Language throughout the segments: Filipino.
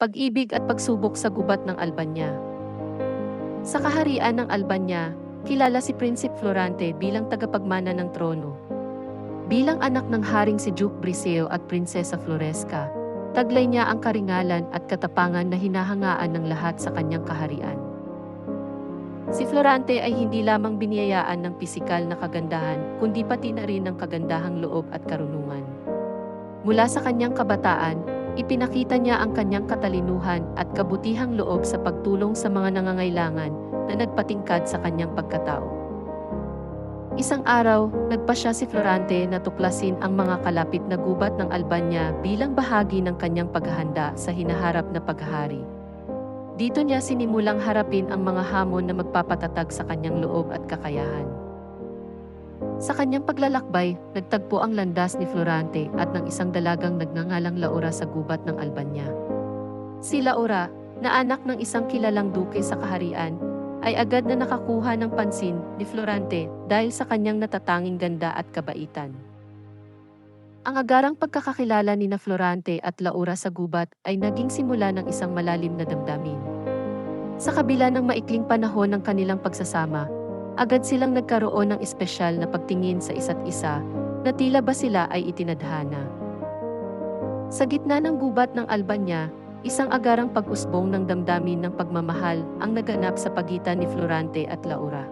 pag-ibig at pagsubok sa gubat ng Albania. Sa kaharian ng Albania, kilala si Prinsip Florante bilang tagapagmana ng trono. Bilang anak ng haring si Duke Briseo at Prinsesa Floresca, taglay niya ang karingalan at katapangan na hinahangaan ng lahat sa kanyang kaharian. Si Florante ay hindi lamang biniyayaan ng pisikal na kagandahan, kundi pati na rin ng kagandahang loob at karunungan. Mula sa kanyang kabataan, ipinakita niya ang kanyang katalinuhan at kabutihang loob sa pagtulong sa mga nangangailangan na nagpatingkad sa kanyang pagkatao. Isang araw, nagpa siya si Florante na tuklasin ang mga kalapit na gubat ng Albania bilang bahagi ng kanyang paghahanda sa hinaharap na paghahari. Dito niya sinimulang harapin ang mga hamon na magpapatatag sa kanyang loob at kakayahan. Sa kanyang paglalakbay, nagtagpo ang landas ni Florante at ng isang dalagang nagngangalang Laura sa gubat ng Albania. Si Laura, na anak ng isang kilalang duke sa kaharian, ay agad na nakakuha ng pansin ni Florante dahil sa kanyang natatanging ganda at kabaitan. Ang agarang pagkakakilala ni na Florante at Laura sa gubat ay naging simula ng isang malalim na damdamin. Sa kabila ng maikling panahon ng kanilang pagsasama, agad silang nagkaroon ng espesyal na pagtingin sa isa't isa na tila ba sila ay itinadhana. Sa gitna ng gubat ng Albania, isang agarang pag-usbong ng damdamin ng pagmamahal ang naganap sa pagitan ni Florante at Laura.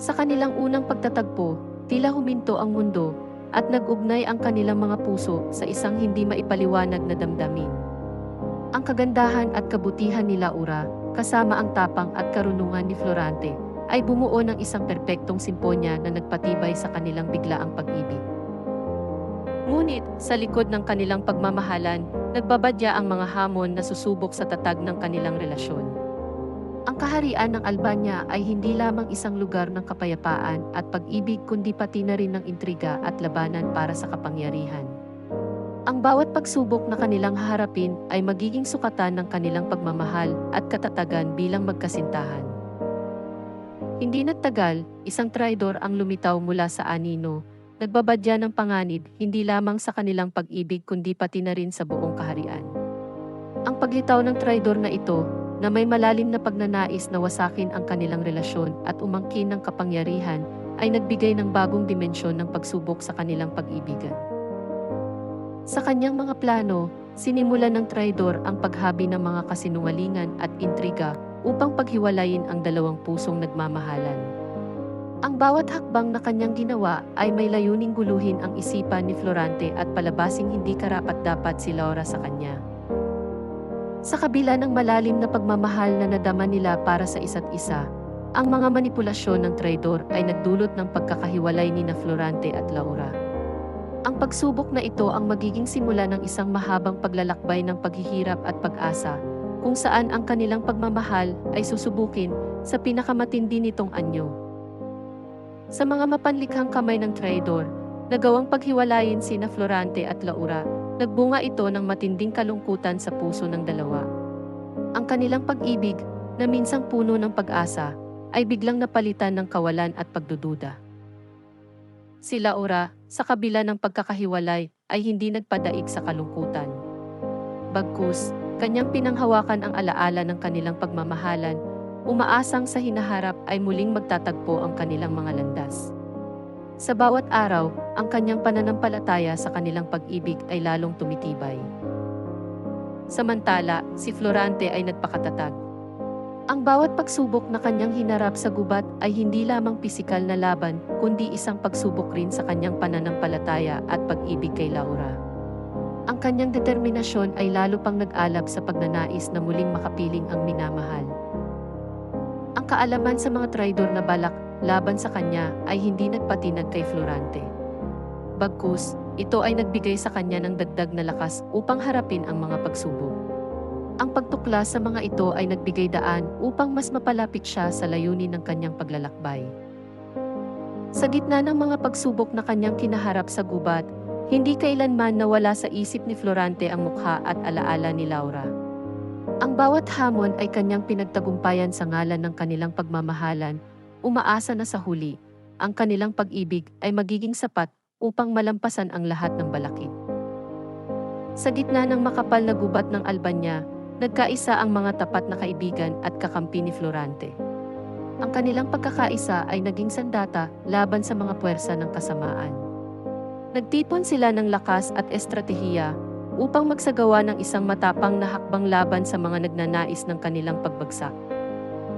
Sa kanilang unang pagtatagpo, tila huminto ang mundo at nag-ugnay ang kanilang mga puso sa isang hindi maipaliwanag na damdamin. Ang kagandahan at kabutihan ni Laura, kasama ang tapang at karunungan ni Florante, ay bumuo ng isang perpektong simponya na nagpatibay sa kanilang biglaang pag-ibig. Ngunit, sa likod ng kanilang pagmamahalan, nagbabadya ang mga hamon na susubok sa tatag ng kanilang relasyon. Ang kaharian ng Albania ay hindi lamang isang lugar ng kapayapaan at pag-ibig kundi pati na rin ng intriga at labanan para sa kapangyarihan. Ang bawat pagsubok na kanilang haharapin ay magiging sukatan ng kanilang pagmamahal at katatagan bilang magkasintahan. Hindi nagtagal, isang traidor ang lumitaw mula sa anino, nagbabadya ng panganib hindi lamang sa kanilang pag-ibig kundi pati na rin sa buong kaharian. Ang paglitaw ng traidor na ito na may malalim na pagnanais na wasakin ang kanilang relasyon at umangkin ng kapangyarihan ay nagbigay ng bagong dimensyon ng pagsubok sa kanilang pag-ibigan. Sa kanyang mga plano, sinimulan ng traidor ang paghabi ng mga kasinungalingan at intriga upang paghiwalayin ang dalawang pusong nagmamahalan. Ang bawat hakbang na kanyang ginawa ay may layuning guluhin ang isipan ni Florante at palabasing hindi karapat-dapat si Laura sa kanya. Sa kabila ng malalim na pagmamahal na nadama nila para sa isa't isa, ang mga manipulasyon ng traidor ay nagdulot ng pagkakahiwalay ni na Florante at Laura. Ang pagsubok na ito ang magiging simula ng isang mahabang paglalakbay ng paghihirap at pag-asa, kung saan ang kanilang pagmamahal ay susubukin sa pinakamatindi nitong anyo. Sa mga mapanlikhang kamay ng traidor, nagawang paghiwalayin sina Florante at Laura, nagbunga ito ng matinding kalungkutan sa puso ng dalawa. Ang kanilang pag-ibig, na minsang puno ng pag-asa, ay biglang napalitan ng kawalan at pagdududa. Si Laura, sa kabila ng pagkakahiwalay, ay hindi nagpadaig sa kalungkutan. Bagkus, kanyang pinanghawakan ang alaala ng kanilang pagmamahalan, umaasang sa hinaharap ay muling magtatagpo ang kanilang mga landas. Sa bawat araw, ang kanyang pananampalataya sa kanilang pag-ibig ay lalong tumitibay. Samantala, si Florante ay nagpakatatag. Ang bawat pagsubok na kanyang hinarap sa gubat ay hindi lamang pisikal na laban, kundi isang pagsubok rin sa kanyang pananampalataya at pag-ibig kay Laura. Ang kanyang determinasyon ay lalo pang nag-alab sa pagnanais na muling makapiling ang minamahal. Ang kaalaman sa mga traidor na balak laban sa kanya ay hindi nagpatinag kay Florante. Bagkus, ito ay nagbigay sa kanya ng dagdag na lakas upang harapin ang mga pagsubok. Ang pagtuklas sa mga ito ay nagbigay daan upang mas mapalapit siya sa layunin ng kanyang paglalakbay. Sa gitna ng mga pagsubok na kanyang kinaharap sa gubat, hindi kailanman nawala sa isip ni Florante ang mukha at alaala ni Laura. Ang bawat hamon ay kanyang pinagtagumpayan sa ngalan ng kanilang pagmamahalan, umaasa na sa huli, ang kanilang pag-ibig ay magiging sapat upang malampasan ang lahat ng balakid. Sa gitna ng makapal na gubat ng Albania, nagkaisa ang mga tapat na kaibigan at kakampi ni Florante. Ang kanilang pagkakaisa ay naging sandata laban sa mga puwersa ng kasamaan. Nagtipon sila ng lakas at estratehiya upang magsagawa ng isang matapang na hakbang laban sa mga nagnanais ng kanilang pagbagsak.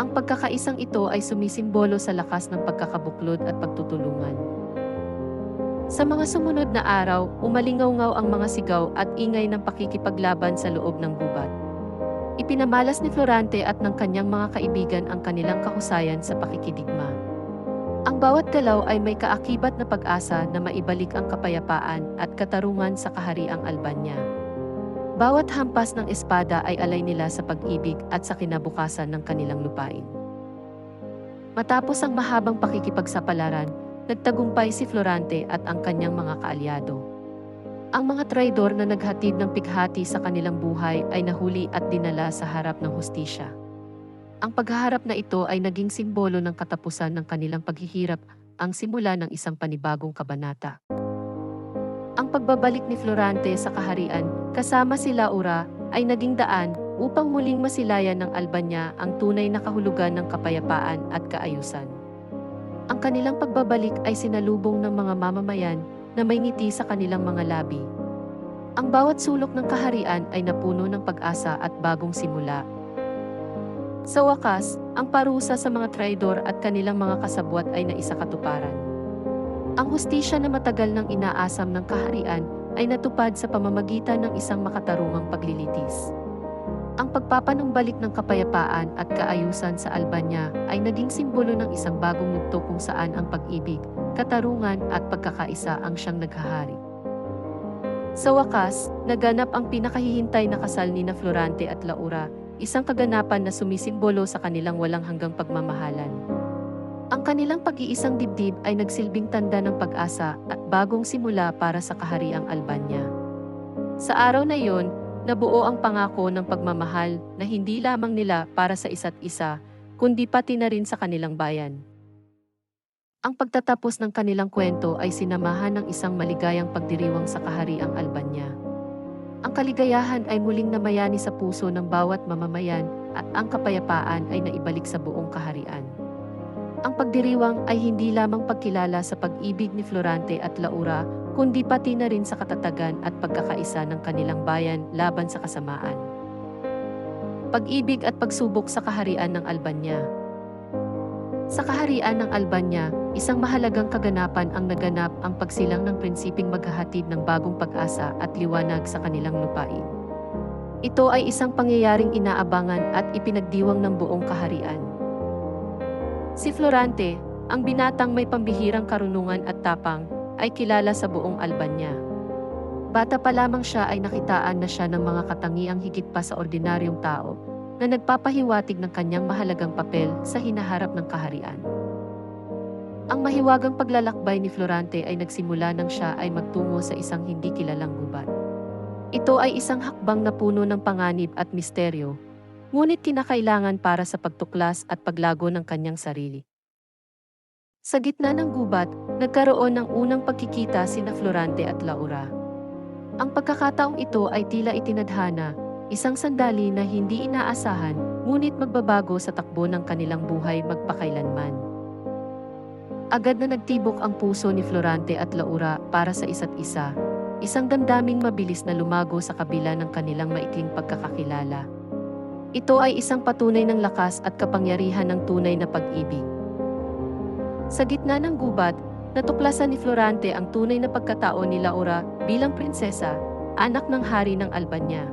Ang pagkakaisang ito ay sumisimbolo sa lakas ng pagkakabuklod at pagtutulungan. Sa mga sumunod na araw, umalingaw-ngaw ang mga sigaw at ingay ng pakikipaglaban sa loob ng gubat. Ipinamalas ni Florante at ng kanyang mga kaibigan ang kanilang kahusayan sa pakikidigma. Bawat galaw ay may kaakibat na pag-asa na maibalik ang kapayapaan at katarungan sa kahariang Albania. Bawat hampas ng espada ay alay nila sa pag-ibig at sa kinabukasan ng kanilang lupain. Matapos ang mahabang pakikipagsapalaran, nagtagumpay si Florante at ang kanyang mga kaalyado. Ang mga traidor na naghatid ng pighati sa kanilang buhay ay nahuli at dinala sa harap ng hustisya. Ang paghaharap na ito ay naging simbolo ng katapusan ng kanilang paghihirap, ang simula ng isang panibagong kabanata. Ang pagbabalik ni Florante sa kaharian, kasama si Laura, ay naging daan upang muling masilayan ng Albania ang tunay na kahulugan ng kapayapaan at kaayusan. Ang kanilang pagbabalik ay sinalubong ng mga mamamayan na may ngiti sa kanilang mga labi. Ang bawat sulok ng kaharian ay napuno ng pag-asa at bagong simula. Sa wakas, ang parusa sa mga traidor at kanilang mga kasabwat ay naisakatuparan. Ang hustisya na matagal nang inaasam ng kaharian ay natupad sa pamamagitan ng isang makatarungang paglilitis. Ang pagpapanumbalik ng kapayapaan at kaayusan sa Albania ay naging simbolo ng isang bagong yugto kung saan ang pag-ibig, katarungan at pagkakaisa ang siyang naghahari. Sa wakas, naganap ang pinakahihintay na kasal ni na Florante at Laura, isang kaganapan na sumisimbolo sa kanilang walang hanggang pagmamahalan. Ang kanilang pag-iisang dibdib ay nagsilbing tanda ng pag-asa at bagong simula para sa kahariang Albania. Sa araw na iyon, nabuo ang pangako ng pagmamahal na hindi lamang nila para sa isa't isa, kundi pati na rin sa kanilang bayan. Ang pagtatapos ng kanilang kwento ay sinamahan ng isang maligayang pagdiriwang sa kahariang Albania. Ang kaligayahan ay muling namayani sa puso ng bawat mamamayan at ang kapayapaan ay naibalik sa buong kaharian. Ang pagdiriwang ay hindi lamang pagkilala sa pag-ibig ni Florante at Laura, kundi pati na rin sa katatagan at pagkakaisa ng kanilang bayan laban sa kasamaan. Pag-ibig at pagsubok sa kaharian ng Albania Sa kaharian ng Albania, isang mahalagang kaganapan ang naganap ang pagsilang ng prinsiping maghahatid ng bagong pag-asa at liwanag sa kanilang lupain. Ito ay isang pangyayaring inaabangan at ipinagdiwang ng buong kaharian. Si Florante, ang binatang may pambihirang karunungan at tapang, ay kilala sa buong Albania. Bata pa lamang siya ay nakitaan na siya ng mga katangiang higit pa sa ordinaryong tao na nagpapahiwatig ng kanyang mahalagang papel sa hinaharap ng kaharian. Ang mahiwagang paglalakbay ni Florante ay nagsimula nang siya ay magtungo sa isang hindi kilalang gubat. Ito ay isang hakbang na puno ng panganib at misteryo, ngunit kinakailangan para sa pagtuklas at paglago ng kanyang sarili. Sa gitna ng gubat, nagkaroon ng unang pagkikita sina Florante at Laura. Ang pagkakataong ito ay tila itinadhana, isang sandali na hindi inaasahan, ngunit magbabago sa takbo ng kanilang buhay magpakailanman. Agad na nagtibok ang puso ni Florante at Laura para sa isa't isa, isang damdaming mabilis na lumago sa kabila ng kanilang maikling pagkakakilala. Ito ay isang patunay ng lakas at kapangyarihan ng tunay na pag-ibig. Sa gitna ng gubat, natuklasan ni Florante ang tunay na pagkatao ni Laura bilang prinsesa, anak ng hari ng Albania.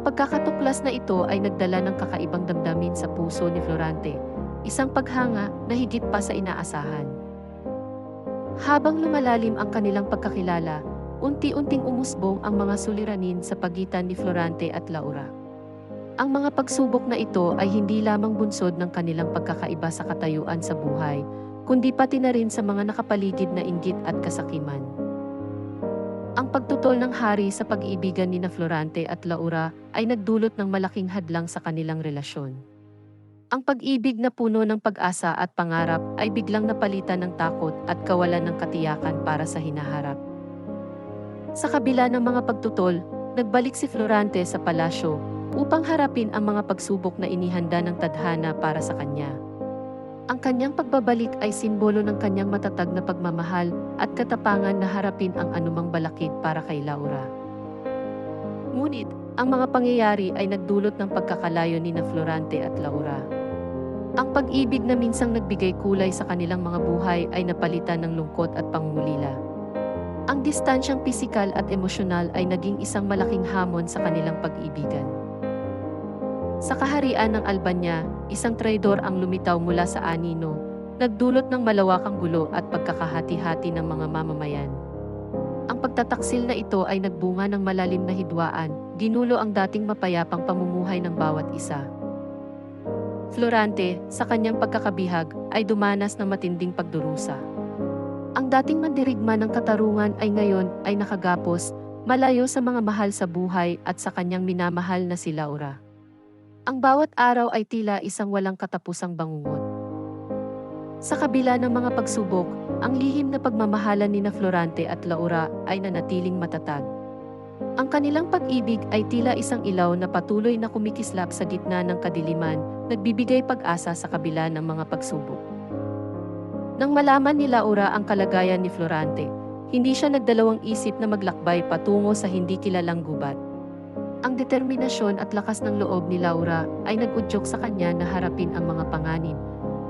Ang pagkakatuklas na ito ay nagdala ng kakaibang damdamin sa puso ni Florante, isang paghanga na higit pa sa inaasahan. Habang lumalalim ang kanilang pagkakilala, unti-unting umusbong ang mga suliranin sa pagitan ni Florante at Laura. Ang mga pagsubok na ito ay hindi lamang bunsod ng kanilang pagkakaiba sa katayuan sa buhay, kundi pati na rin sa mga nakapaligid na inggit at kasakiman. Ang pagtutol ng hari sa pag-iibigan ni na Florante at Laura ay nagdulot ng malaking hadlang sa kanilang relasyon. Ang pag-ibig na puno ng pag-asa at pangarap ay biglang napalitan ng takot at kawalan ng katiyakan para sa hinaharap. Sa kabila ng mga pagtutol, nagbalik si Florante sa palasyo upang harapin ang mga pagsubok na inihanda ng tadhana para sa kanya. Ang kanyang pagbabalik ay simbolo ng kanyang matatag na pagmamahal at katapangan na harapin ang anumang balakid para kay Laura. Ngunit, ang mga pangyayari ay nagdulot ng pagkakalayo ni na Florante at Laura. Ang pag-ibig na minsang nagbigay kulay sa kanilang mga buhay ay napalitan ng lungkot at pangungulila. Ang distansyang pisikal at emosyonal ay naging isang malaking hamon sa kanilang pag-ibigan. Sa kaharian ng Albania, isang traidor ang lumitaw mula sa anino, nagdulot ng malawakang gulo at pagkakahati-hati ng mga mamamayan. Ang pagtataksil na ito ay nagbunga ng malalim na hidwaan, ginulo ang dating mapayapang pamumuhay ng bawat isa. Florante, sa kanyang pagkakabihag, ay dumanas ng matinding pagdurusa. Ang dating mandirigma ng katarungan ay ngayon ay nakagapos, malayo sa mga mahal sa buhay at sa kanyang minamahal na si Laura. Ang bawat araw ay tila isang walang katapusang bangungot. Sa kabila ng mga pagsubok, ang lihim na pagmamahalan ni na Florante at Laura ay nanatiling matatag. Ang kanilang pag-ibig ay tila isang ilaw na patuloy na kumikislap sa gitna ng kadiliman, nagbibigay pag-asa sa kabila ng mga pagsubok. Nang malaman ni Laura ang kalagayan ni Florante, hindi siya nagdalawang isip na maglakbay patungo sa hindi kilalang gubat. Ang determinasyon at lakas ng loob ni Laura ay nag-udyok sa kanya na harapin ang mga panganib.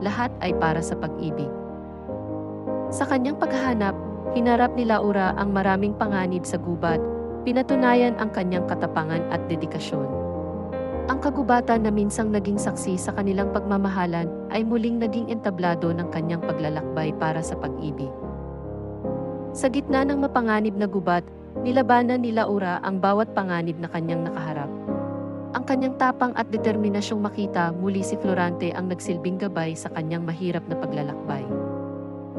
Lahat ay para sa pag-ibig. Sa kanyang paghahanap, hinarap ni Laura ang maraming panganib sa gubat, pinatunayan ang kanyang katapangan at dedikasyon. Ang kagubatan na minsang naging saksi sa kanilang pagmamahalan ay muling naging entablado ng kanyang paglalakbay para sa pag-ibig. Sa gitna ng mapanganib na gubat, nilabanan ni Laura ang bawat panganib na kanyang nakaharap. Ang kanyang tapang at determinasyong makita muli si Florante ang nagsilbing gabay sa kanyang mahirap na paglalakbay.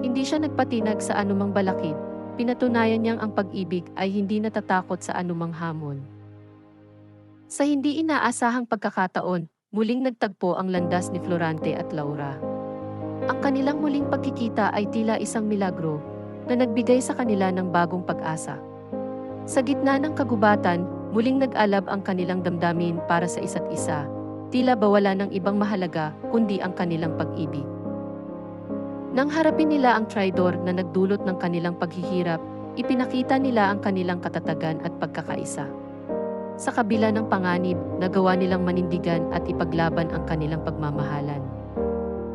Hindi siya nagpatinag sa anumang balakid, pinatunayan niyang ang pag-ibig ay hindi natatakot sa anumang hamon. Sa hindi inaasahang pagkakataon, muling nagtagpo ang landas ni Florante at Laura. Ang kanilang muling pagkikita ay tila isang milagro na nagbigay sa kanila ng bagong pag-asa. Sa gitna ng kagubatan, muling nag-alab ang kanilang damdamin para sa isa't isa, tila bawala ng ibang mahalaga kundi ang kanilang pag-ibig. Nang harapin nila ang tridor na nagdulot ng kanilang paghihirap, ipinakita nila ang kanilang katatagan at pagkakaisa. Sa kabila ng panganib, nagawa nilang manindigan at ipaglaban ang kanilang pagmamahalan.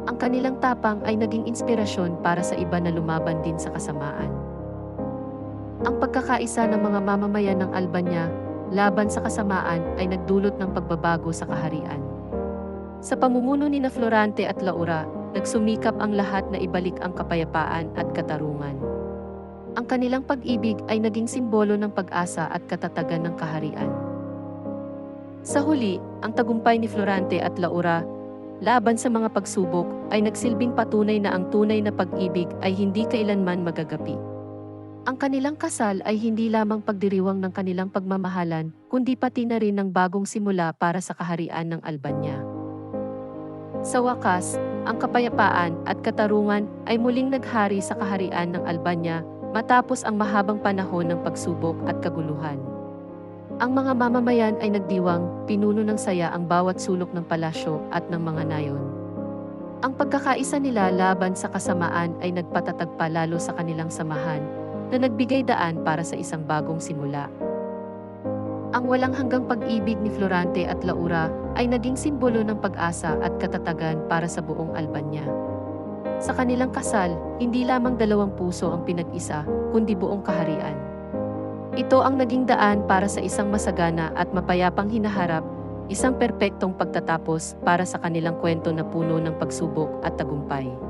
Ang kanilang tapang ay naging inspirasyon para sa iba na lumaban din sa kasamaan. Ang pagkakaisa ng mga mamamayan ng Albania laban sa kasamaan ay nagdulot ng pagbabago sa kaharian. Sa pamumuno ni na Florante at Laura, nagsumikap ang lahat na ibalik ang kapayapaan at katarungan. Ang kanilang pag-ibig ay naging simbolo ng pag-asa at katatagan ng kaharian. Sa huli, ang tagumpay ni Florante at Laura laban sa mga pagsubok ay nagsilbing patunay na ang tunay na pag-ibig ay hindi kailanman magagapi. Ang kanilang kasal ay hindi lamang pagdiriwang ng kanilang pagmamahalan, kundi pati na rin ng bagong simula para sa kaharian ng Albania. Sa wakas, ang kapayapaan at katarungan ay muling naghari sa kaharian ng Albania matapos ang mahabang panahon ng pagsubok at kaguluhan. Ang mga mamamayan ay nagdiwang, pinuno ng saya ang bawat sulok ng palasyo at ng mga nayon. Ang pagkakaisa nila laban sa kasamaan ay nagpatatag pa lalo sa kanilang samahan, na nagbigay daan para sa isang bagong simula. Ang walang hanggang pag-ibig ni Florante at Laura ay naging simbolo ng pag-asa at katatagan para sa buong Albania. Sa kanilang kasal, hindi lamang dalawang puso ang pinag-isa, kundi buong kaharian. Ito ang naging daan para sa isang masagana at mapayapang hinaharap, isang perpektong pagtatapos para sa kanilang kwento na puno ng pagsubok at tagumpay.